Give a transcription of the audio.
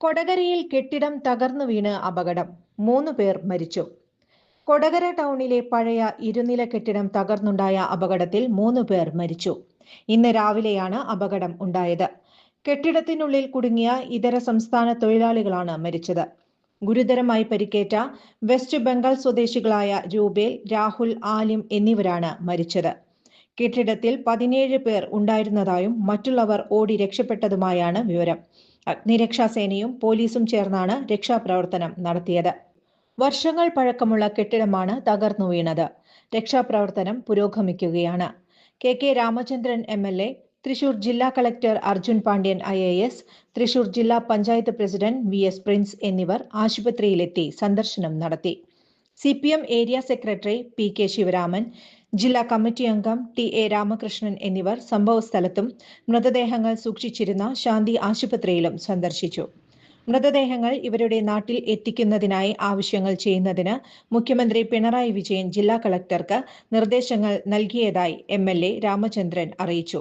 കൊടകരയിൽ കെട്ടിടം തകർന്നു വീണ് അപകടം. മൂന്ന് പേർ മരിച്ചു. കൊടകര ടൗണിലെ പഴയ ഇരുനില കെട്ടിടം തകർന്നുണ്ടായ അപകടത്തിൽ മൂന്ന് പേർ മരിച്ചു. ഇന്ന് രാവിലെയാണ് അപകടം ഉണ്ടായത്. കെട്ടിടത്തിനുള്ളിൽ കുടുങ്ങിയ ഇതര സംസ്ഥാന തൊഴിലാളികളാണ് മരിച്ചത്. ഗുരുതരമായി പരിക്കേറ്റ വെസ്റ്റ് ബംഗാൾ സ്വദേശികളായ രൂപേൽ രാഹുൽ ആലിം എന്നിവരാണ് മരിച്ചത്. കെട്ടിടത്തിൽ പതിനേഴ് പേർ ഉണ്ടായിരുന്നതായും മറ്റുള്ളവർ ഓടി രക്ഷപ്പെട്ടതുമായാണ് വിവരം. അഗ്നിരക്ഷാസേനയും പോലീസും ചേർന്നാണ് രക്ഷാപ്രവർത്തനം നടത്തിയത്. വർഷങ്ങൾ പഴക്കമുള്ള കെട്ടിടമാണ് തകർന്നു വീണത്. രക്ഷാപ്രവർത്തനം പുരോഗമിക്കുകയാണ്. K K Ramachandran M L A Thrissur ജില്ലാ collector Arjun Pandian I A S Thrissur ജില്ലാ panchayat president V S Prince എന്നിവർ ആശുപത്രിയിലെത്തി സന്ദർശനം നടത്തി. C P M area secretary P K Sivaraman ജില്ലാ കമ്മിറ്റി അംഗം ടി എ രാമകൃഷ്ണൻ എന്നിവർ സംഭവസ്ഥലത്തും മൃതദേഹങ്ങൾ സൂക്ഷിച്ചിരുന്ന ശാന്തി ആശുപത്രിയിലും സന്ദർശിച്ചു. മൃതദേഹങ്ങൾ ഇവരുടെ നാട്ടിൽ എത്തിക്കുന്നതിനായി ആവശ്യങ്ങൾ ചെയ്യുന്നതിന് മുഖ്യമന്ത്രി പിണറായി വിജയൻ ജില്ലാ കളക്ടർക്ക് നിർദ്ദേശങ്ങൾ നൽകിയതായി എം രാമചന്ദ്രൻ അറിയിച്ചു.